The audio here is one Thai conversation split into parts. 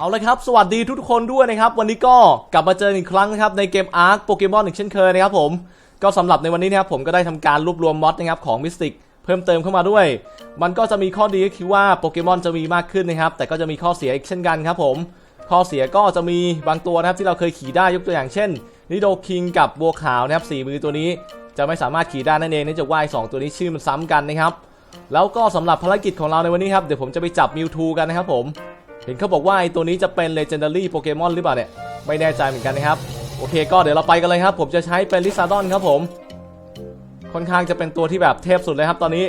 เอาเลยครับ สวัสดีทุกคนด้วยนะครับ วันนี้ก็กลับมาเจออีกครั้งนะครับในเกมอาร์คโปเกมอนอีกเช่นเคยนะครับผม ก็สำหรับในวันนี้นะครับผมก็ได้ทำการรวบรวมมอดนะครับของมิสติกเพิ่มเติมเข้ามาด้วย มันก็จะมีข้อดีก็คือว่าโปเกมอนจะมีมากขึ้นนะครับ แต่ก็จะมีข้อเสียอีกเช่นกันครับผม ข้อเสียก็จะมีบางตัวนะครับที่เราเคยขี่ได้ยกตัวอย่างเช่นนิโดคิงกับบัวขาวนะครับสี่มือตัวนี้ จะไม่สามารถขี่ได้นั่นเองเนื่องจากว่าสองตัวนี้ชื่อมันซ้ำกันนะครับแล้วก็สำหรับภารกิจของเราในวันนี้ครับเดี๋ยวผมจะไปจับมิวทูกันนะครับผม เห็นเขาบอกว่าไอตัวนี้จะเป็น Legendary โปเกมอนหรือเปล่าเนี่ย ไม่แน่ใจเหมือนกันนะครับ โอเคก็เดี๋ยวเราไปกันเลยครับ ผมจะใช้เป็นลิซาดอนครับผม ค่อนข้างจะเป็นตัวที่แบบเทพสุดเลยครับตอนนี้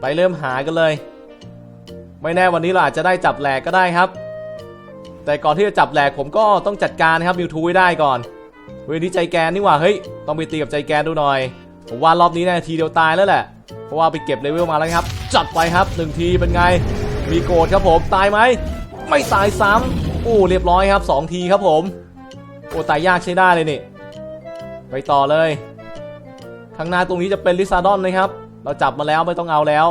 ไปเริ่มหากันเลย ไม่แน่วันนี้เราอาจจะได้จับแหลกก็ได้ครับ แต่ก่อนที่จะจับแหลกผมก็ต้องจัดการนะครับมิวทูให้ได้ก่อนเวทีใจแกนนี่หว่าเฮ้ยต้องไปตีกับใจแกนดูหน่อย ผมว่ารอบนี้นาทีเดียวตายแล้วแหละ เพราะว่าไปเก็บเลเวลมาแล้วครับ จัดไปครับหนึ่งทีเป็นไง มีโกรธครับผมตายไหมไม่ตายซ้ำโอ้เรียบร้อยครับสองทีครับผมโอ้ตายยากใช้ได้เลยนี่ไปต่อเลยข้างหน้าตรงนี้จะเป็นลิซาดอนนะครับ เราจับมาแล้วไม่ต้องเอาแล้ว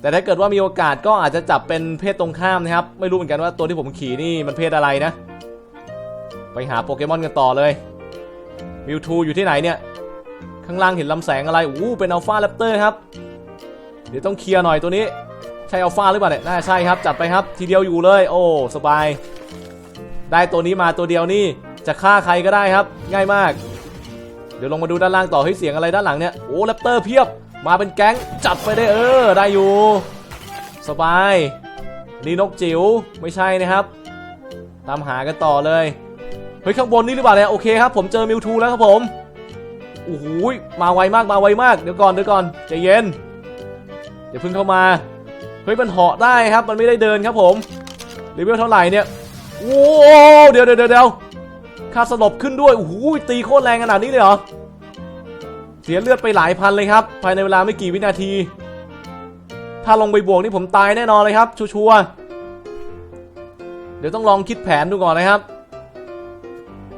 แต่ถ้าเกิดว่ามีโอกาสก็อาจจะจับเป็นเพศตรงข้ามนะครับ ไม่รู้เหมือนกันว่าตัวที่ผมขี่นี่มันเพศอะไรนะ ไปหาโปเกมอนกันต่อเลยมิวทูอยู่ที่ไหนเนี่ย ข้างล่างเห็นลำแสงอะไร อู้เป็นอัลฟาแรปเตอร์ครับ เดี๋ยวต้องเคลียร์หน่อยตัวนี้ ใช่อัลฟาหรือเปล่าเนี่ยน่าใช่ครับจัดไปครับทีเดียวอยู่เลย โอ้สบาย ได้ตัวนี้มาตัวเดียวนี่จะฆ่าใครก็ได้ครับ ง่ายมาก เดี๋ยวลงมาดูด้านล่างต่อให้เสียงอะไรด้านหลังเนี่ยโอ้แรปเตอร์เพียบมาเป็นแก๊งจัดไปได้เออ ได้อยู่ สบายนี่นกจิ๋วไม่ใช่นะครับ ตามหากันต่อเลยเฮ้ยข้างบนนี่หรือเปล่าเนี่ยโอเคครับ ผมเจอมิวทูแล้วครับผมโอ้โหมาไวมากมาไวมากเดี๋ยวก่อนเดี๋ยวก่อนใจเย็นเดี๋ยวเพิ่งเข้ามา เฮ้ยมันเหาะได้ครับมันไม่ได้เดินครับผมเลเวลเท่าไหร่เนี่ยโอ้เดี๋ยวเดี๋ยวเดี๋ยวค่าสลบขึ้นด้วยโอ้โหตีโคตรแรงขนาดนี้เลยเหรอเสียเลือดไปหลายพันเลยครับ ภายในเวลาไม่กี่วินาที ถ้าลงไปบวกนี่ผมตายแน่นอนเลยครับ ชัวร์เดี๋ยวต้องลองคิดแผนดูก่อนนะครับ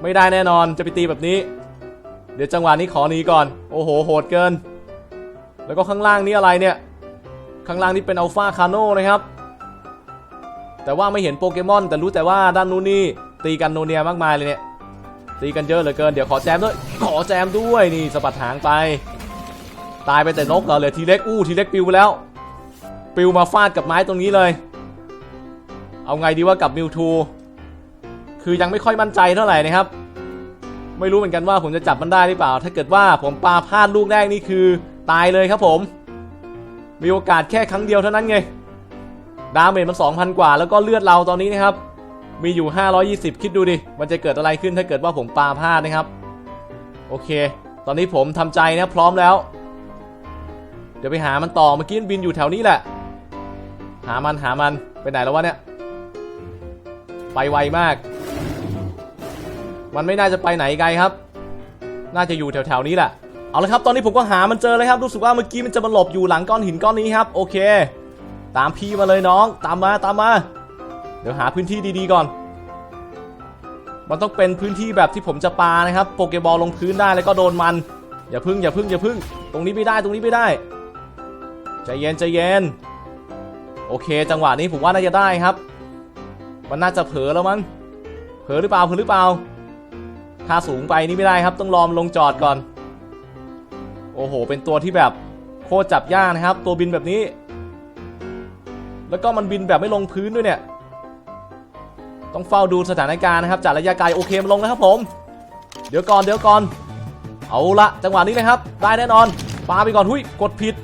ไม่ได้แน่นอนจะไปตีแบบนี้ เดี๋ยวจังหวะนี้ขอหนีก่อน โอ้โหโหดเกิน แล้วก็ข้างล่างนี่อะไรเนี่ย ข้างล่างนี่เป็นอัลฟาคาโน่นะครับ แต่ว่าไม่เห็นโปเกมอน แต่รู้แต่ว่าด้านนู้นนี่ตีกันโนเนียมากมายเลยเนี่ย ตีกันเยอะเหลือเกิน เดี๋ยวขอแจมด้วย ขอแจมด้วยนี่สะบัดหางไป ตายไปแต่นกเหรอเลยทีเล็กอู้ทีเล็กปิวไปแล้ว ปิวมาฟาดกับไม้ตรงนี้เลย เอาไงดีว่ากับมิวทู คือยังไม่ค่อยมั่นใจเท่าไหร่นะครับ ไม่รู้เหมือนกันว่าผมจะจับมันได้หรือเปล่า ถ้าเกิดว่าผมปาพลาดลูกแรกนี่คือ ตายเลยครับผม มีโอกาสแค่ครั้งเดียวเท่านั้นไง ดาเมจมัน 2,000 กว่า แล้วก็เลือดเราตอนนี้นะครับ มีอยู่ 520 คิดดูดิ มันจะเกิดอะไรขึ้นถ้าเกิดว่าผมปาพลาดนะครับ โอเค ตอนนี้ผมทำใจนะพร้อมแล้ว เดี๋ยวไปหามันต่อ เมื่อกี้มันบินอยู่แถวนี้แหละ หามันหามัน ไปไหนแล้ววะเนี่ย ไปไวมาก มันไม่น่าจะไปไหนไกลครับ น่าจะอยู่แถวๆนี้แหละ เอาละครับ ตอนนี้ผมก็หามันเจอเลยครับ รู้สึกว่าเมื่อกี้มันจะมาหลบอยู่หลังก้อนหินก้อนนี้ครับ โอเค ตามพี่มาเลยน้อง ตามมา ตามมา เดี๋ยวหาพื้นที่ดีๆก่อน มันต้องเป็นพื้นที่แบบที่ผมจะปานะครับ โปเกบอลลงพื้นได้แล้วก็โดนมัน อย่าพึ่ง อย่าพึ่ง อย่าพึ่ง ตรงนี้ไม่ได้ ตรงนี้ไม่ได้ ใจเย็น ใจเย็น โอเค จังหวะนี้ผมว่าน่าจะได้ครับ มันน่าจะเผลอแล้วมั้ง เผลอหรือเปล่า เผลอหรือเปล่า ถ้าสูงไปนี่ไม่ได้ครับ ต้องรอมลงจอดก่อน โอ้โห เป็นตัวที่แบบโคตรจับยากนะครับ ตัวบินแบบนี้ แล้วก็มันบินแบบไม่ลงพื้นด้วยเนี่ย ต้องเฝ้าดูสถานการณ์นะครับจากระยะไกลโอเคมันลงแล้วครับผม เดี๋ยวก่อนเดี๋ยวก่อน เอาละจังหวะนี้เลยครับ ได้แน่นอนปาไปก่อนหุยกดผิด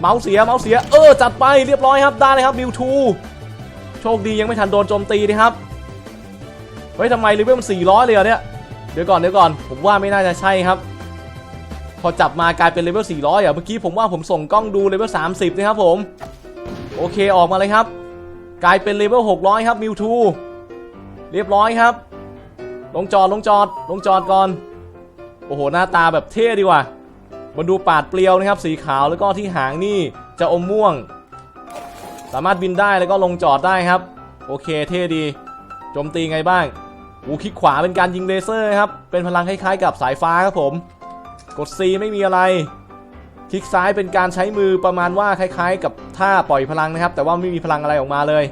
เมาส์เสียเมาส์เสีย เออจัดไปเรียบร้อยครับได้เลยครับมิวทูโชคดียังไม่ทันโดนโจมตีนะครับเฮ้ยทำไมเลเวลมัน400เลยเหรอเนี่ยเดี๋ยวก่อนเดี๋ยวก่อน ผมว่าไม่น่าจะใช่ครับ พอจับมากลายเป็นเลเวล400อะเมื่อกี้ผมว่าผมส่งกล้องดูเลเวล30 นะครับผม โอเคออกมาเลยครับ กลายเป็นเลเวล600 ครับมิวทูเรียบร้อยครับ ลงจอดลงจอดลงจอดก่อน โอ้โห หน้าตาแบบเท่ดีว่ะมันดูปาดเปรียวนะครับ สีขาวแล้วก็ที่หางนี่จะอมม่วง สามารถบินได้แล้วก็ลงจอดได้ครับ โอเคเท่ดีโจมตีไงบ้างอูคลิกขวาเป็นการยิงเลเซอร์ครับ เป็นพลังคล้ายๆกับสายฟ้าครับผม กด C ไม่มีอะไร คลิกซ้ายเป็นการใช้มือประมาณว่าคล้ายๆ กับท่าปล่อยพลังนะครับ แต่ว่าไม่มีพลังอะไรออกมาเลย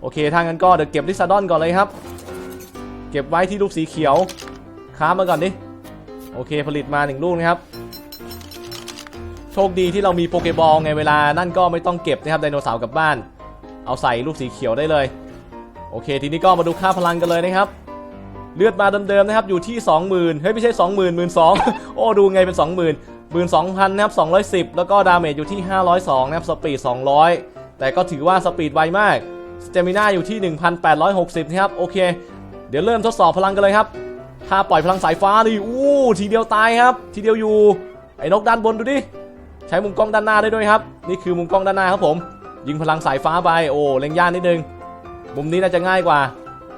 โอเค ถ้างั้นก็เดี๋ยวเก็บลิซาดอนก่อนเลยครับ เก็บไว้ที่ลูกสีเขียวค้ามาก่อนดิ โอเค ผลิตมาหนึ่งลูกนะครับ โชคดีที่เรามีโปเกบอลไงเวลา นั่นก็ไม่ต้องเก็บนะครับไดโนเสาร์กลับบ้าน เอาใส่ลูกสีเขียวได้เลย โอเค ทีนี้ก็มาดูค่าพลังกันเลยนะครับ เลือดมาเดิมๆนะครับอยู่ที่ 20,000เฮ้ยไม่ใช่ 20,000 12,000โอ้ดูไงเป็น 20,000 12,000นะครับ210 แล้วก็ดาเมจอยู่ที่ 502นะครับสปีด 200 แต่ก็ถือว่าสปีดไวมากสเตมิน่าอยู่ที่ 1,860นะครับโอเค เดี๋ยวเริ่มทดสอบพลังกันเลยครับ ถ้าปล่อยพลังสายฟ้าดิอู้ทีเดียวตายครับ ทีเดียวอยู่ ไอ้นกด้านบนดูดิใช้มุมกล้องด้านหน้าได้ด้วยครับ นี่คือมุมกล้องด้านหน้าครับผม ยิงพลังสายฟ้าไปโอ้เล็งย่านนิดนึงมุมนี้น่าจะง่ายกว่า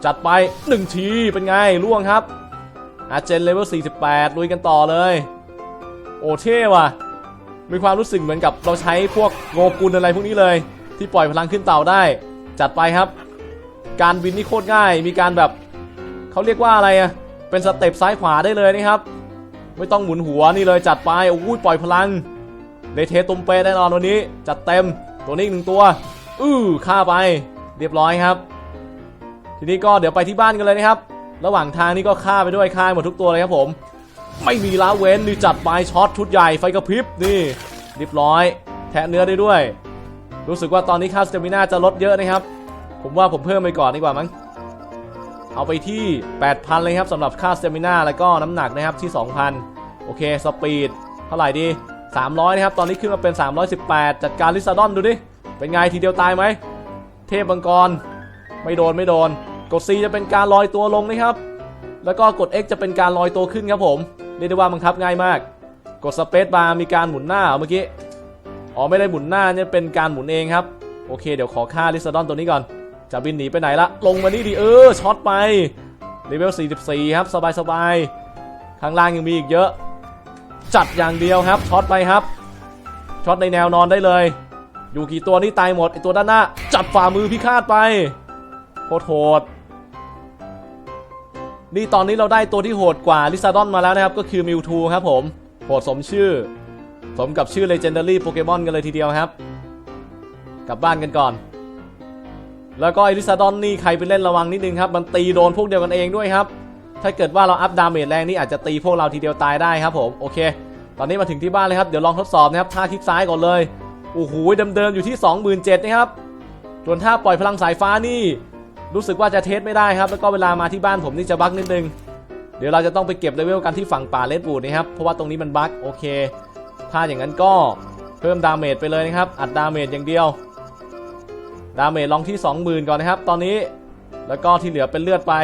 จัดไป 1 ทีเป็นไงล่วงครับอาเจนเลเวล48 ลุยกันต่อเลย โอ้เท่ว่ะ มีความรู้สึกเหมือนกับเราใช้พวกโงกุลอะไรพวกนี้เลย ที่ปล่อยพลังขึ้นเต่าได้ จัดไปครับ การบินนี่โคตรง่าย มีการแบบเขาเรียกว่าอะไรอะเป็นสเต็ปซ้ายขวาได้เลยนะครับ ไม่ต้องหมุนหัวนี่เลยจัดไปโอ้ยปล่อยพลังเลเทตุมเปแน่นอนวันนี้ จัดเต็มตัวนี้อีกหนึ่งตัว อื้อฆ่าไป เรียบร้อยครับ ทีนี้ก็เดี๋ยวไปที่บ้านกันเลยนะครับ ระหว่างทางนี่ก็ฆ่าไปด้วยฆ่าหมดทุกตัวเลยครับผม ไม่มีละเว้นนี่จัดไปช็อตชุดใหญ่ไฟกระพริบนี่เรียบร้อย แทะเนื้อได้ด้วย รู้สึกว่าตอนนี้ค่าสเตมิน่าจะลดเยอะนะครับ ผมว่าผมเพิ่มไปก่อนดีกว่ามั้งเอาไปที่ 8,000 เลยครับสำหรับค่าสเตมิน่าแล้วก็น้ำหนักนะครับที่ 2,000 โอเคสปีดเท่าไหร่ดี 300 นะครับ ตอนนี้ขึ้นมาเป็น 318 จัดการลิซาดอนดูดิ เป็นไงทีเดียวตายไหม เทพบังกร ไม่โดนไม่โดน กด C จะเป็นการลอยตัวลงนะครับ แล้วก็กด X จะเป็นการลอยตัวขึ้นครับผมเรียกได้ว่าบังคับง่ายมาก กดสเปซบาร์มีการหมุนหน้าเมื่อกี้อ๋อไม่ได้หมุนหน้าเนี่ยเป็นการหมุนเองครับ โอเคเดี๋ยวขอค่าลิซาดอนตัวนี้ก่อน จะบินหนีไปไหนละลงมานี่ดิเออช็อตไปเลเวล44 ครับ สบายๆข้างล่างยังมีอีกเยอะ จัดอย่างเดียวครับช็อตไปครับช็อตในแนวนอนได้เลย อยู่กี่ตัวนี่ตายหมดไอตัวด้านหน้า จับฝ่ามือพิฆาตไป โคตรโหดนี่ตอนนี้เราได้ตัวที่โหดกว่าลิซาดอนมาแล้วนะครับ ก็คือมิวทูครับผมโหดสมชื่อ สมกับชื่อ Legendary Pokemon กันเลยทีเดียวครับ กลับบ้านกันก่อน แล้วก็ไอริซาดอนนี่ใครไปเล่นระวังนิดนึงครับ มันตีโดนพวกเดียวกันเองด้วยครับ ถ้าเกิดว่าเราอัพดาเมจแรงนี่อาจจะตีพวกเราทีเดียวตายได้ครับผมโอเค ตอนนี้มาถึงที่บ้านเลยครับเดี๋ยวลองทดสอบนะครับท่าคลิกซ้ายก่อนเลยโอ้โหเดิมๆอยู่ที่ 27,000นะครับส่วนท่าปล่อยพลังสายฟ้านี่ รู้สึกว่าจะเทสไม่ได้ครับ แล้วก็เวลามาที่บ้านผมนี่จะบั๊กนิดนึง เดี๋ยวเราจะต้องไปเก็บเลเวลกันที่ฝั่งป่าเลดบูดนะครับ เพราะว่าตรงนี้มันบั๊กโอเค ถ้าอย่างนั้นก็เพิ่มดาเมจไปเลยนะครับ อัดดาเมจอย่างเดียว ดาเมจลองที่ 20,000 ก่อนนะครับ ตอนนี้ แล้วก็ที่เหลือเป็นเลือดไป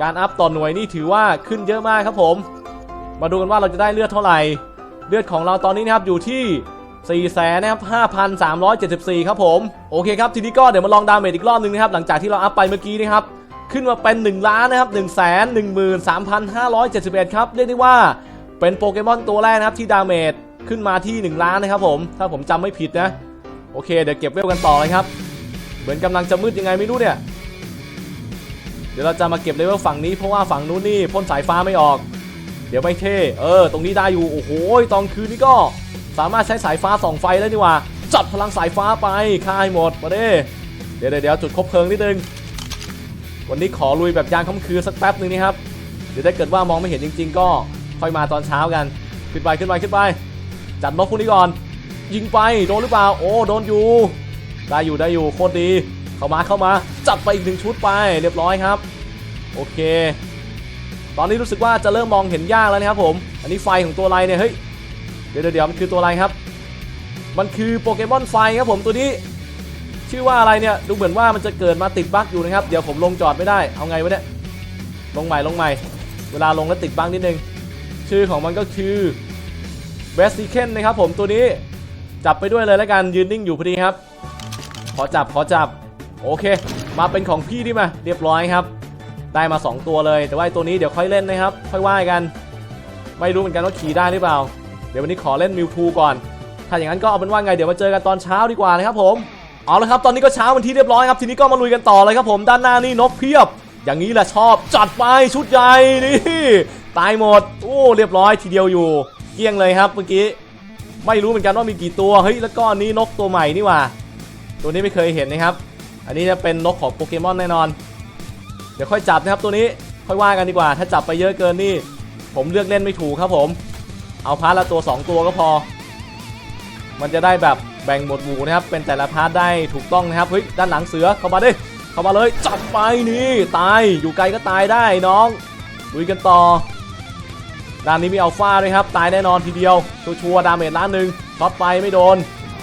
การอัพต่อหน่วยนี่ถือว่าขึ้นเยอะมากครับผม มาดูกันว่าเราจะได้เลือดเท่าไหร่ เลือดของเราตอนนี้นะครับอยู่ที่ 4แสนนะครับ5,374 ครับผม โอเคครับ ทีนี้ก็เดี๋ยวมาลองดาเมจอีกรอบนึงนะครับ หลังจากที่เราอัพไปเมื่อกี้นะครับ ขึ้นมาเป็น 1 ล้านนะครับ 1 1 3 5 7 1 ครับ เรียกได้ว่าเป็นโปเกมอนตัวแรกนะครับที่ดาเมจขึ้นมาที่ 1 ล้านนะครับผม ถ้าผมจำไม่ผิดนะ โอเค เดี๋ยวเก็บเวลกันต่อเลยครับ เหมือนกำลังจะมืดยังไงไม่รู้เนี่ย เดี๋ยวเราจะมาเก็บเลเวลฝั่งนี้เพราะว่าฝั่งนู้นนี่พ่นสายฟ้าไม่ออก เดี๋ยวไม่เท่ เออ ตรงนี้ได้อยู่ โอ้โห ตอนคืนนี้ก็ สามารถใช้สายฟ้าส่องไฟได้นี่ว่า จัดพลังสายฟ้าไปฆ่าให้หมดมาเด้เดี๋ยวเดี๋ยวเดี๋ยวจุดคบเพลิงนิดนึง วันนี้ขอลุยแบบยานค่ำคืนสักแป๊บหนึงนี่ครับ เดี๋ยวถ้าเกิดว่ามองไม่เห็นจริง ๆ ก็ค่อยมาตอนเช้ากัน ขึ้นไปขึ้นไปขึ้นไป จัดนกพวกนี้ก่อน ยิงไปโดนหรือเปล่า โอ้โดนอยู่ ได้อยู่ได้อยู่โคตรดี เข้ามาเข้ามา จัดไปอีกหนึ่งชุดไปเรียบร้อยครับ โอเค ตอนนี้รู้สึกว่าจะเริ่มมองเห็นยากแล้วนะครับผม อันนี้ไฟของตัวอะไรเนี่ยเฮ้ย ดี๋ยวเดี๋ยวเดี๋ยวมันคือตัวอะไรครับ มันคือโปเกมอนไฟครับผมตัวนี้ ชื่อว่าอะไรเนี่ย ดูเหมือนว่ามันจะเกิดมาติดบั๊กอยู่นะครับ เดี๋ยวผมลงจอดไม่ได้ เอาไงวะเนี่ย ลงใหม่ลงใหม่ เวลาลงแล้วติดบั๊กนิดนึง ชื่อของมันก็คือเวสซิเคนนะครับผมตัวนี้ จับไปด้วยเลยแล้วกัน ยืนนิ่งอยู่พอดีครับ ขอจับขอจับ โอเค มาเป็นของพี่ดิมา เรียบร้อยครับ ได้มา 2 ตัวเลย แต่ว่าตัวนี้เดี๋ยวค่อยเล่นนะครับ ค่อยว่ากัน ไม่รู้เหมือนกันว่าขี่ได้หรือเปล่า ดี๋ยววันนี้ขอเล่นมิวทูก่อน ถ้าอย่างนั้นก็เอาเป็นว่าไงเดี๋ยวมาเจอกันตอนเช้าดีกว่านะครับผม เอาละครับตอนนี้ก็เช้าเป็นที่เรียบร้อยครับทีนี้ก็มาลุยกันต่อเลยครับผมด้านหน้านี่นกเพียบ อย่างนี้แหละชอบจัดไปชุดใหญ่นี่ตายหมดโอ้เรียบร้อยทีเดียวอยู่ เกี้ยงเลยครับเมื่อกี้ไม่รู้เหมือนกันว่ามีกี่ตัวเฮ้ยแล้วก็อันนี้นกตัวใหม่นี่ว่า ตัวนี้ไม่เคยเห็นนะครับ อันนี้จะเป็นนกของโปเกมอนแน่นอน เดี๋ยวค่อยจับนะครับตัวนี้ค่อยว่ากันดีกว่า ถ้าจับไปเยอะเกินนี่ ผมเลือกเล่นไม่ถูกครับผม เอาพาร์ทละตัว 2 ตัวก็พอ มันจะได้แบบแบ่งหมดหมู่นะครับ เป็นแต่ละพาร์ทได้ถูกต้องนะครับ เฮ้ย ด้านหลังเสือเข้ามาดิ เข้ามาเลย จับไปนี่ตาย อยู่ไกลก็ตายได้น้องลุยกันต่อ ด้านนี้มีอัลฟาด้วยครับ ตายแน่นอนทีเดียว ชัวร์ดาเมจล้านหนึ่งช็อตไปไม่โดน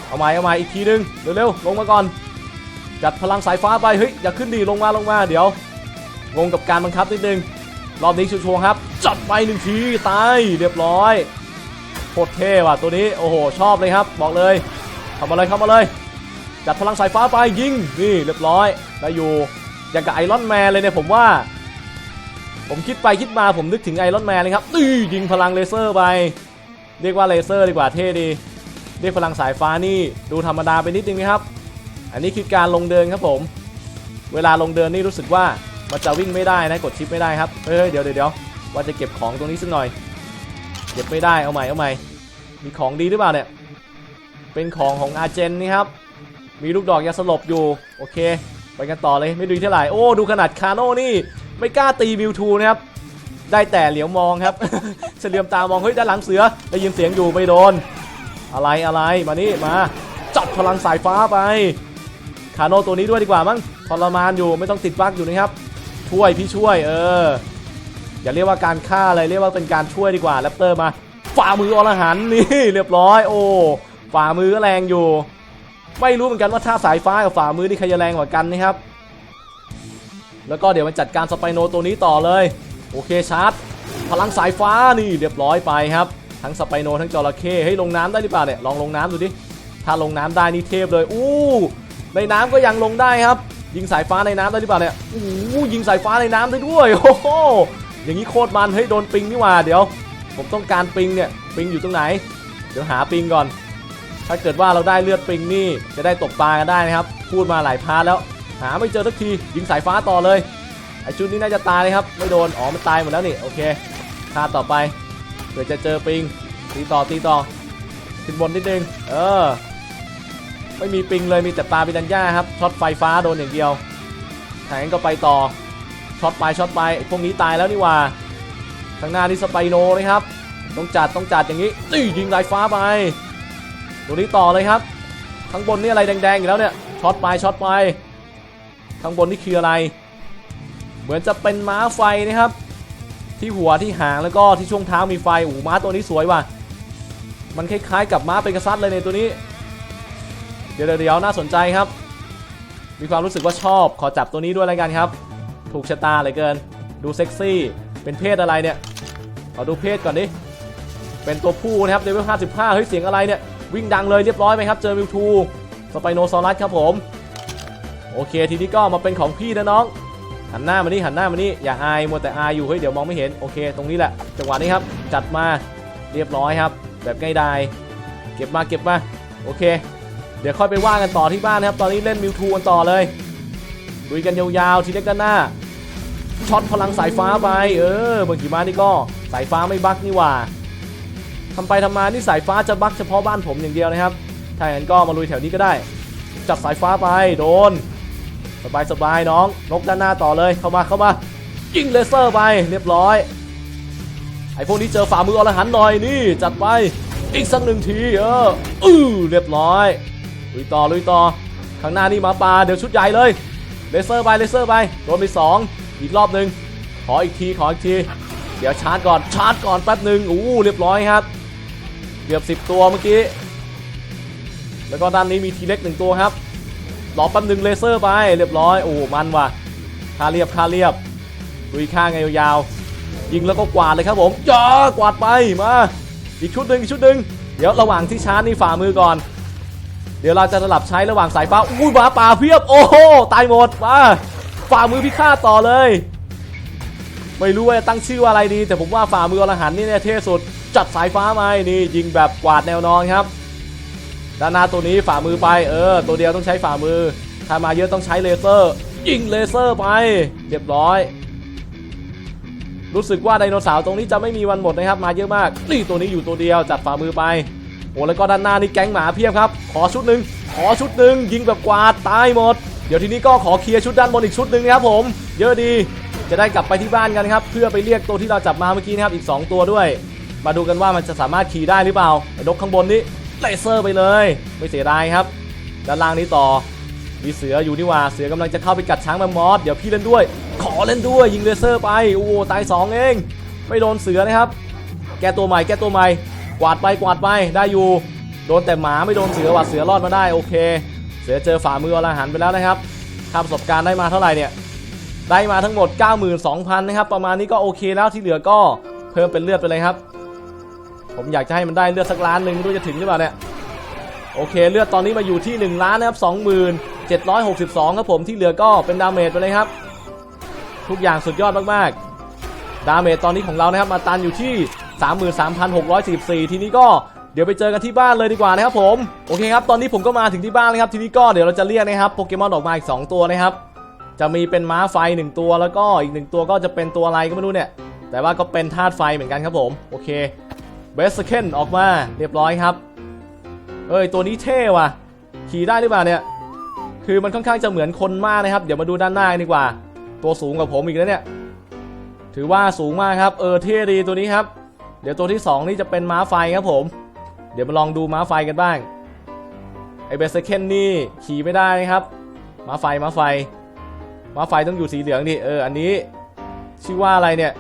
เอาใหม่เอาใหม่อีกทีนึง เร็วๆ ลงมาก่อน จัดพลังสายฟ้าไป เฮ้ย อย่าขึ้นดีลงมาลงมา เดี๋ยว งงกับการบังคับนิดนึง รอบนี้ชัวร์ครับ จัดไปหนึ่งที ตาย เรียบร้อย โคตรเท่ว่ะตัวนี้โอ้โหชอบเลยครับ บอกเลยเข้ามาเลยเข้ามาเลย จัดพลังสายฟ้าไปยิงนี่เรียบร้อยได้อยู่อย่างกับไอรอนแมนเลยเนี่ยผมว่า ผมคิดไปคิดมาผมนึกถึงไอรอนแมนเลยครับตียิงพลังเลเซอร์ไป เรียกว่าเลเซอร์ดีกว่าเท่ดีเรียกพลังสายฟ้านี่ดูธรรมดาไปนิดนึงนะครับ อันนี้คือการลงเดินครับผม เวลาลงเดินนี่รู้สึกว่ามันจะวิ่งไม่ได้นะกดชิปไม่ได้ครับเฮ้ยเดี๋ยวเดี๋ยวว่าจะเก็บของตรงนี้สักหน่อย เก็บไม่ได้เอาใหม่เอาใหม่ มีของดีหรือเปล่าเนี่ย เป็นของของอาเจนนี่ครับ มีลูกดอกยาสลบอยู่ โอเค ไปกันต่อเลยไม่ดูเท่าไหร่ โอ้ดูขนาดคาโน่นี่ ไม่กล้าตีมิวทูนะครับ ได้แต่เหลียวมองครับ เฉลียมตามองเฮ้ยด้านหลังเสือได้ยินเสียงอยู่ไม่โดน อะไรอะไรมานี่มาจัดพลังสายฟ้าไป คาโน่ตัวนี้ด้วยดีกว่ามั้งทรมานอยู่ไม่ต้องติดบั๊กอยู่นะครับช่วยพี่ช่วยเออ อย่าเรียกว่าการฆ่าเลยเรียกว่าเป็นการช่วยดีกว่าแรปเตอร์มาฝ่ามืออรหันนี่เรียบร้อย โอ้ฝ่ามือก็แรงอยู่ ไม่รู้เหมือนกันว่าท่าสายฟ้ากับฝ่ามือนี่ใครจะแรงกว่ากันนะครับ แล้วก็เดี๋ยวมาจัดการสไปโนตัวนี้ต่อเลย โอเคชาร์จพลังสายฟ้านี่เรียบร้อยไปครับ ทั้งสไปโนทั้งจระเข้ให้ลงน้ำได้หรือเปล่าเนี่ยลองลงน้ำดูดิถ้าลงน้ำได้นี่เทพเลยอู้ในน้ำก็ยังลงได้ครับ ยิงสายฟ้าในน้ำได้หรือเปล่าเนี่ยอู้ยิงสายฟ้าในน้ำได้ด้วยโอ้โห อย่างนี้โคตรมันเฮ้ยโดนปิงนี่ว่าเดี๋ยว ผมต้องการปิงเนี่ยปิงอยู่ตรงไหน เดี๋ยวหาปิงก่อน ถ้าเกิดว่าเราได้เลือดปิงนี่จะได้ตกปลากันได้นะครับ พูดมาหลายพาร์ทแล้ว หาไม่เจอสักทียิงสายฟ้าต่อเลยไอชุดนี้น่าจะตายเลยครับ ไม่โดนอ๋อมันตายหมดแล้วนี่โอเคคาต่อไปเผื่อจะเจอปิงตีต่อตีต่อขึ้นบนนิดนึงเออ ไม่มีปิงเลยมีแต่ปลาปิรันย่าครับช็อตไฟฟ้าโดนอย่างเดียวทางั้นก็ไปต่อ ช็อตไปช็อตไปพวกนี้ตายแล้วนี่ว่าข้างหน้านี่สไปโนนะครับต้องจัดต้องจัดอย่างนี้ตียิงลายฟ้าไปตัวนี้ต่อเลยครับข้างบนนี่อะไรแดงๆอีกแล้วเนี่ยช็อตไปช็อตไปข้างบนนี่คืออะไร เหมือนจะเป็นม้าไฟนะครับ ที่หัวที่หางแล้วก็ที่ช่วงเท้ามีไฟโอ้ม้าตัวนี้สวยว่ะมันคล้ายๆกับม้าเป็นกัสซัสเลยในตัวนี้ เดี๋ยวเดี๋ยวน่าสนใจครับ มีความรู้สึกว่าชอบขอจับตัวนี้ด้วยแล้วกันครับ ถูกชะตาเหลือเกิน ดูเซ็กซี่ เป็นเพศอะไรเนี่ย ขอดูเพศก่อนดิ เป็นตัวผู้นะครับเลเวล55 เฮ้ย เสียงอะไรเนี่ย วิ่งดังเลยเรียบร้อยไหมครับ เจอวิวทูสไปโนซอรัสครับผม โอเค ทีนี้ก็มาเป็นของพี่นะน้อง หันหน้ามานี่หันหน้ามานี่อย่าอายมัวแต่อายอยู่ เฮ้ย เดี๋ยวมองไม่เห็น โอเค ตรงนี้แหละ จังหวะนี้ครับ จัดมา เรียบร้อยครับ แบบง่ายดาย เก็บมา เก็บมา โอเค เดี๋ยวค่อยไปว่ากันต่อที่บ้านนะครับ ตอนนี้เล่นมิวทูกันต่อเลย ลุยกันยาวๆทีเล็กด้านหน้าช็อตพลังสายฟ้าไป เออบางทีมานี่ก็สายฟ้าไม่บั๊กนี่หว่าทำไปทำมานี่สายฟ้าจะบั๊กเฉพาะบ้านผมอย่างเดียวนะครับ ถ้าอย่างนั้นก็มาลุยแถวนี้ก็ได้ จับสายฟ้าไปโดน สบายสบายน้อง นกด้านหน้าต่อเลยเข้ามาเข้ามายิงเลเซอร์ไปเรียบร้อย ไอพวกนี้เจอฝ่ามืออรหันหน่อยนี่จัดไปอีกสักหนึ่งทีเอออือเรียบร้อยลุยต่อลุยต่อข้างหน้านี่มาป่าเดี๋ยวชุดใหญ่เลย เลเซอร์ไปเลเซอร์ไปโดนไปสองอีกรอบหนึ่งขออีกทีขออีกทีเดี๋ยวชาร์จก่อนชาร์จก่อนแป๊บหนึ่งอู้เรียบร้อยครับเกือบสิบตัวเมื่อกี้ แล้วก็ด้านนี้มีทีเล็กหนึ่งตัวครับรอแป๊บหนึ่งเลเซอร์ไปเรียบร้อยโอ้มันว่ะคาเรียบคาเรียบลุยข้างไงยาวยิงแล้วก็กวาดเลยครับผมจ้ากวาดไปมาอีกชุดหนึ่งอีกชุดหนึ่งเดี๋ยวระหว่างที่ชาร์จนี่ฝ่ามือก่อน เดี๋ยวเราจะสลับใช้ระหว่างสายฟ้าอุ้ยหมาป่าเพียบโอ้โหตายหมดมาฝ่ามือพิฆาตต่อเลย ไม่รู้ว่าจะตั้งชื่อว่าอะไรดี แต่ผมว่าฝ่ามืออรหันนี่เนี่ยเท่สุดจัดสายฟ้าไหมนี่ยิงแบบกวาดแนวนอนครับด้านหน้าตัวนี้ฝ่ามือไปเออ ตัวเดียวต้องใช้ฝ่ามือ ถ้ามาเยอะต้องใช้เลเซอร์ยิงเลเซอร์ไปเรียบร้อย รู้สึกว่าไดโนเสาร์ตรงนี้จะไม่มีวันหมดนะครับ มาเยอะมากนี่ตัวนี้อยู่ตัวเดียวจัดฝ่ามือไป โอ้แล้วก็ด้านหน้านี่แก๊งหมาเพียบครับ ขอชุดหนึ่งขอชุดหนึ่งยิงแบบกวาดตายหมด เดี๋ยวทีนี้ก็ขอเคลียร์ชุดด้านบนอีกชุดหนึ่งนะครับผม เยอะดีจะได้กลับไปที่บ้านกันครับ เพื่อไปเรียกตัวที่เราจับมาเมื่อกี้นะครับอีก 2 ตัวด้วย มาดูกันว่ามันจะสามารถขี่ได้หรือเปล่าไอ้นกข้างบนนี้เลเซอร์ไปเลยไม่เสียดายครับด้านล่างนี้ต่อมีเสืออยู่นี่ว่าเสือกำลังจะเข้าไปกัดช้างแมมมอสเดี๋ยวพี่เล่นด้วย ขอเล่นด้วย ยิงเลเซอร์ไปโอ้ตายสองเองไม่โดนเสือนะครับ แกตัวใหม่แกตัวใหม่ กวาดไปกวาดไปได้อยู่ โดนแต่หมาไม่โดนเสือว่ะเสือรอดมาได้โอเค เสือเจอฝ่ามืออรหันไปแล้วนะครับค่าประสบการณ์ได้มาเท่าไหร่เนี่ยได้มาทั้งหมด 92,000นะครับประมาณนี้ก็โอเคแล้วที่เหลือก็เพิ่มเป็นเลือดไปเลยครับ ผมอยากจะให้มันได้เลือดสักล้านหนึ่งไม่รู้จะถึงหรือเปล่าเนี่ยโอเคเลือดตอนนี้มาอยู่ที่1ล้านนะครับ2762ครับผมที่เหลือก็เป็นดาเมจไปเลยครับ ทุกอย่างสุดยอดมากๆ ดาเมจตอนนี้ของเรานะครับมาตันอยู่ที่ 33,644 ทีนี้ก็เดี๋ยวไปเจอกันที่บ้านเลยดีกว่านะครับผม โอเคครับ ตอนนี้ผมก็มาถึงที่บ้านแล้วครับ ทีนี้ก็เดี๋ยวเราจะเรียกนะครับโปเกมอนออกมาอีก 2 ตัวนะครับ จะมีเป็นม้าไฟ 1 ตัวแล้วก็อีก 1 ตัวก็จะเป็นตัวอะไรก็ไม่รู้เนี่ย แต่ว่าก็เป็นธาตุไฟเหมือนกันครับผม โอเค เบสเคนออกมาเรียบร้อยครับ เอ้ยตัวนี้เท่ว่ะ ขี่ได้หรือเปล่าเนี่ย คือมันค่อนข้างจะเหมือนคนมากนะครับ เดี๋ยวมาดูด้านหน้านดีกว่า ตัวสูงกว่าผมอีกแล้วเนี่ย ถือว่าสูงมากครับ เออเท่ดีตัวนี้ครับ เดี๋ยวตัวที่ 2 นี่จะเป็นม้าไฟครับผม เดี๋ยวมาลองดูม้าไฟกันบ้าง ไอเบสเคนนี่ขี่ไม่ได้นะครับ ม้าไฟม้าไฟ ม้าไฟต้องอยู่สีเหลืองดิ เออ อันนี้ชื่อว่าอะไรเนี่ย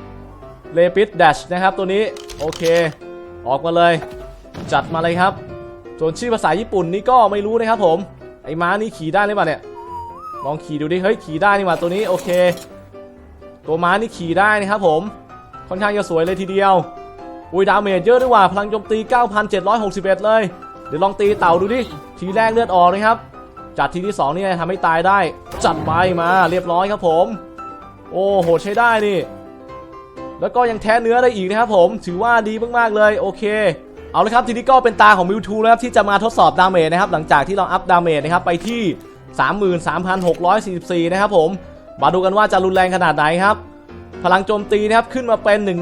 เลปิดแดชนะครับตัวนี้ โอเค ออกมาเลย จัดมาเลยครับ ส่วนชื่อภาษาญี่ปุ่นนี่ก็ไม่รู้นะครับผม ไอ้ม้านี่ขี่ได้หรือเปล่าเนี่ย ลองขี่ดูดิ เฮ้ยขี่ได้นี่หว่าตัวนี้ โอเค ตัวม้านี่ขี่ได้นะครับผม ค่อนข้างจะสวยเลยทีเดียว อุ้ยดาเมจเยอะด้วยว่าพลังโจมตี 9,761 เลย เดี๋ยวลองตีเต่าดูดิ ทีแรกเลือดออกนะครับ จัดทีที่2นี่ทำให้ตายได้ จัดไปมาเรียบร้อยครับผม โอ้โหใช้ได้นี่ แล้วก็ยังแท้เนื้อได้อีกนะครับผมถือว่าดีมากๆเลยโอเคเอาละครับทีนี้ก็เป็นตาของมิวทูแล้วครับที่จะมาทดสอบดาเมจนะครับหลังจากที่เราอัพดาเมจนะครับไปที่ 33,644 นะครับผมมาดูกันว่าจะรุนแรงขนาดไหนครับ พลังโจมตีนะครับขึ้นมาเป็น 1 8 6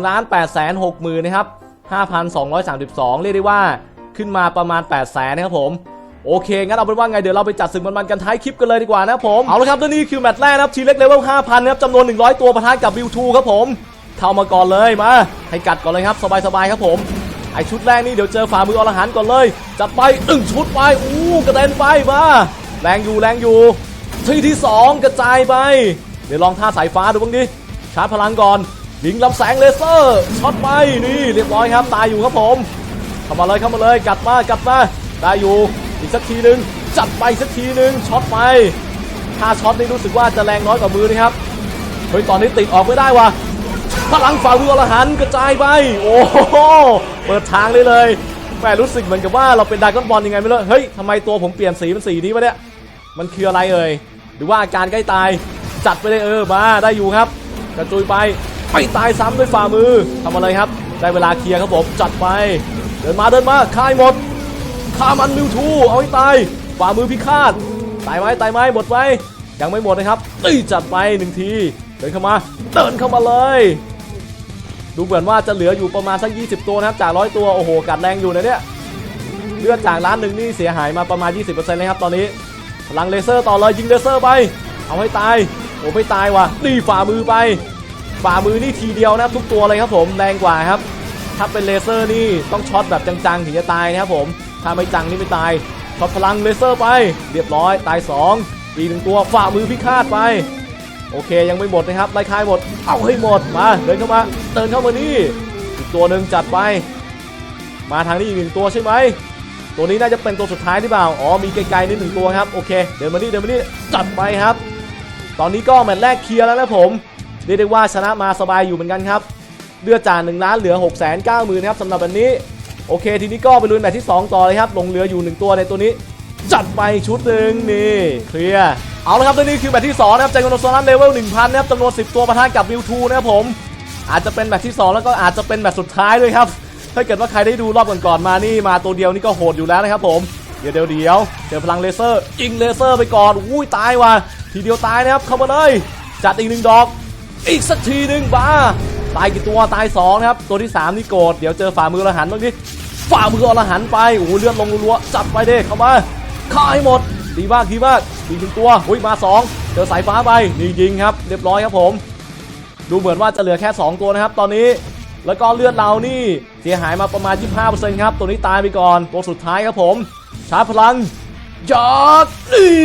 0 0 0 0นะครับ 5,232 เรียกได้ว่าขึ้นมาประมาณ 8 0 0 0 0นะครับผมโอเค งั้นเอาเป็นว่าไง เดี๋ยวเราไปจัดศึกมันๆกันท้ายคลิปกันเลยดีกว่านะครับผม เอาละครับและนี่คือแมตช์แรกนะครับ ทีเล็กเลเวล5,000 นะครับจำนวน 100 ตัวประทะกับวิวทูครับผม เข้ามาก่อนเลยมา ให้กัดก่อนเลยครับ สบายๆครับผม ไอชุดแรกนี่เดี๋ยวเจอฝ่ามืออรหันก่อนเลย จัดไปอึ้งชุดไปอู้กระเด็นไปมา แรงอยู่แรงอยู่ ทีที่ 2 กระจายไป เดี๋ยวลองท่าสายฟ้าดูบ้างดิชาร์จพลังก่อน ยิงลำแสงเลเซอร์ช็อตไปนี่เรียบร้อยครับตายอยู่ครับผมเข้ามาเลยเข้ามาเลยกัดมากัดมาได้อยู่อีกสักทีหนึ่งจัดไปสักทีหนึ่งช็อตไปถ้าช็อตนี่รู้สึกว่าจะแรงน้อยกว่ามือนะครับเฮ้ยตอนนี้ติดออกไม่ได้วะพลังฝ่ามืออรหันกระจายไป โอ้โหเปิดทางเลยเลยแหมรู้สึกเหมือนกับว่าเราเป็นดรากอนบอลยังไงไม่รู้เฮ้ยทำไมตัวผมเปลี่ยนสีเป็นสีนี้วะเนี่ยมันคืออะไรเอ่ยหรือว่าอาการใกล้ตายจัดไปเลยเออมาได้อยู่ครับกระจุยไป ไปตายซ้ำด้วยฝ่ามือทำอะไรครับ ได้เวลาเคลียร์ครับผมจัดไป เดินมาเดินมาคายหมดฆ่ามันมิวทูเอาให้ตายฝ่ามือพิฆาตตายไหมตายไหมหมดไหมยังไม่หมดนะครับตีจัดไปหนึ่งทีเดินเข้ามาเดินเข้ามาเลย ดูเหมือนว่าจะเหลืออยู่ประมาณสัก 20 ตัวนะครับจากร้อยตัวโอ้โหกัดแรงอยู่นะเนี่ยเลือดจากล้านหนึ่งนี่เสียหายมาประมาณ 20%เลยครับตอนนี้พลังเลเซอร์ต่อเลยยิงเลเซอร์ไป เอาให้ตายโอ้ไม่ตายว่ะนี่ฝ่ามือไป ฝ่ามือนี่ทีเดียวนะครับทุกตัวเลยครับผมแรงกว่าครับ ถ้าเป็นเลเซอร์นี่ต้องช็อตแบบจังๆถึงจะตายนะครับผมถ้าไม่จังนี่ไม่ตายช็อตพลังเลเซอร์ไป เรียบร้อยตาย 2 อีกหนึ่งตัวฝ่ามือพิฆาตไป โอเคยังไม่หมดนะครับไล่คายหมด เอาให้หมดมาเดินเข้ามาเดินเข้ามานี่อีกตัวหนึ่งจัดไป มาทางนี้อีกหนึ่งตัวใช่ไหมตัวนี้น่าจะเป็นตัวสุดท้ายหรือเปล่าอ๋อมีไกลๆนิดหนึ่งตัวครับโอเคเดินมานี่เดินมานี่จัดไปครับ ตอนนี้ก็แมตช์แรกเคลียร์แล้วนะผม เรียกได้ว่าชนะมาสบายอยู่เหมือนกันครับเลือดจาก1ล้านเหลือ 6 9 0 0 0 0นะครับสำหรับวันนี้โอเค ทีนี้ก็ไปลุยแมตช์ที่ 2 ต่อเลยครับลงเหลืออยู่ 1 ตัวในตัวนี้ จัดไปชุดหนึ่งนี่เคลียร์เอาละครับตัวนี้คือแมตช์ที่2นะครับใจกอนโซลันเลเวล1,000นะครับจำนวน 10 ตัวประทะกับวิวทูนะครับผม อาจจะเป็นแมตช์ที่ 2 แล้วก็อาจจะเป็นแมตช์สุดท้ายด้วยครับ ถ้าเกิดว่าใครได้ดูรอบก่อนๆมานี่มาตัวเดียวนี่ก็โหดอยู่แล้วนะครับผมเดี๋ยวเดี๋ยวเดี๋ยวเจอพลังเลเซอร์ยิงเลเซอร์ไปก่อนอุ้ยตายว่ะทีเดียวตายนะครับเข้ามาเลยจัดอีกหนึ่งดอก อีกสักทีหนึ่งบ้าตายกี่ตัวตายสองนะครับ ตัวที่ 3 นี่โกรธเดี๋ยวเจอฝ่ามืออรหันต์บ้างดิฝ่ามืออรหันต์ไปโอ้โหเลือดลงรัวจับไปเด้เข้ามาฆ่าให้หมดดีมากดีมากดีถึงตัวอุ้ยมาสองเจอสายฟ้าไปนี่ยิงครับ เรียบร้อยครับผม ดูเหมือนว่าจะเหลือแค่ 2 ตัวนะครับ ตอนนี้แล้วก็เลือดเรานี่เสียหายมาประมาณ 25%ครับ ตัวนี้ตายไปก่อนตัวสุดท้ายครับผมชาร์จพลังยอดนี่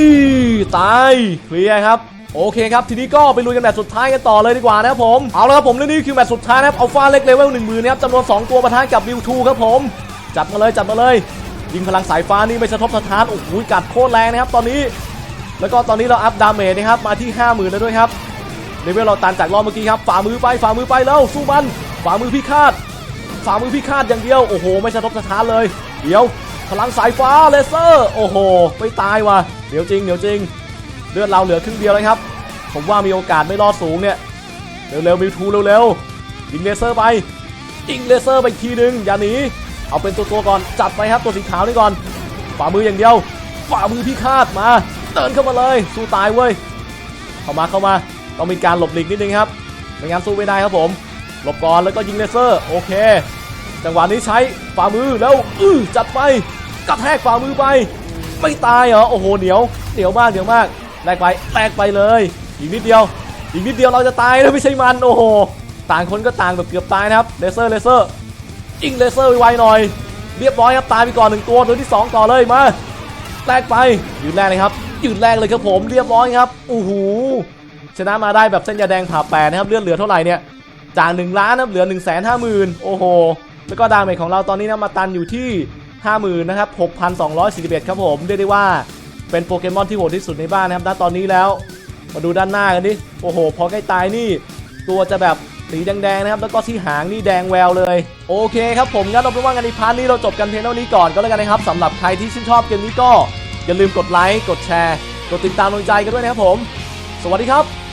ตายเคลียร์ครับ โอเคครับทีนี้ก็ไปลุยกันแมตช์สุดท้ายกันต่อเลยดีกว่านะครับผมเอาละครับผมและนี่คือแมตช์สุดท้ายนะครับอัลฟาเล็กเลเวลหนึ่งหมื่นนะครับจำนวน 2 ตัวประทะกับวิวทูครับผมจัดมาเลยจัดมาเลย ยิงพลังสายฟ้านี่ไม่สะทบสะท้านโอ้โหกัดโคตรแรงนะครับตอนนี้ แล้วก็ตอนนี้เราอัพดาเมจนะครับมาที่ 50,000แล้วด้วยครับเลเวลเราตันจากรอบเมื่อกี้ครับฝ่ามือไปฝ่ามือไปแล้วสู้มันฝ่ามือพิฆาตฝ่ามือพิฆาตอย่างเดียวโอ้โห ไม่สะทบสะท้านเลย เดี๋ยว พลังสายฟ้าเลเซอร์ โอ้โหไม่ตายว่ะเดี๋ยวจริงเดี๋ยวจริง เลือดเราเหลือครึ่งเดียวเลยครับ ผมว่ามีโอกาสไม่รอดสูงเนี่ยเร็วๆมิวทูเร็วๆยิงเลเซอร์ไปยิงเลเซอร์ไปอีกทีนึงอย่าหนีเอาเป็นตัวตัวๆก่อนจัดไปครับตัวสีขาวนี่ก่อนฝ่ามืออย่างเดียวฝ่ามือพิฆาตมาเดินเข้ามาเลย สู้ตายเว้ยเข้ามาเข้ามาต้องมีการหลบหลีกนิดนึงครับไม่งั้นสู้ไม่ได้ครับผม หลบก่อนแล้วก็ยิงเลเซอร์โอเค จังหวะนี้ใช้ฝ่ามือแล้วอื้อจัดไปกระแทกฝ่ามือไป ไม่ตายเหรอโอ้โหเหนียวเหนียวมากเหนียวมาก แตกไปแตกไปเลยอีกนิดเดียว อีกนิดเดียวเราจะตายแล้วไม่ใช่มันโอ้โหต่างคนก็ต่างแบบเกือบตายนะครับเลเซอร์เลเซอร์ยิงเลเซอร์ไวๆหน่อย เรียบร้อยครับตายไปก่อนหนึ่งตัวตัวที่สองต่อเลยมาแรกไปยืนแรกเลยครับยืนแรกเลยครับผมเรียบร้อยครับโอ้โหชนะมาได้แบบเส้นยาแดงผ่าแปดนะครับเลือดเหลือเท่าไหร่เนี่ยจาก1ล้านนะครับเหลือ1นึ่งแสนห้าหมื่นโอ้โหแล้วก็ดาเมจของเราตอนนี้นะมาตันอยู่ที่ 50,000นะครับ6,241 ครับผมเรียกได้ว่า เป็นโปเกมอนที่โหดที่สุดในบ้านนะครับณตอนนี้แล้ว มาดูด้านหน้ากันดิ โอ้โห พอใกล้ตายนี่ ตัวจะแบบสีแดงๆนะครับ แล้วก็ที่หางนี่แดงแววเลย โอเคครับผม งั้นเราไปว่ากันในพาร์ทนี้เราจบกันเพียงเท่านี้ก่อนก็แล้วกันนะครับสำหรับใครที่ชื่นชอบเกมนี้ก็อย่าลืมกดไลค์ กดแชร์ กดติดตามกำลังใจกันด้วยนะครับผม สวัสดีครับ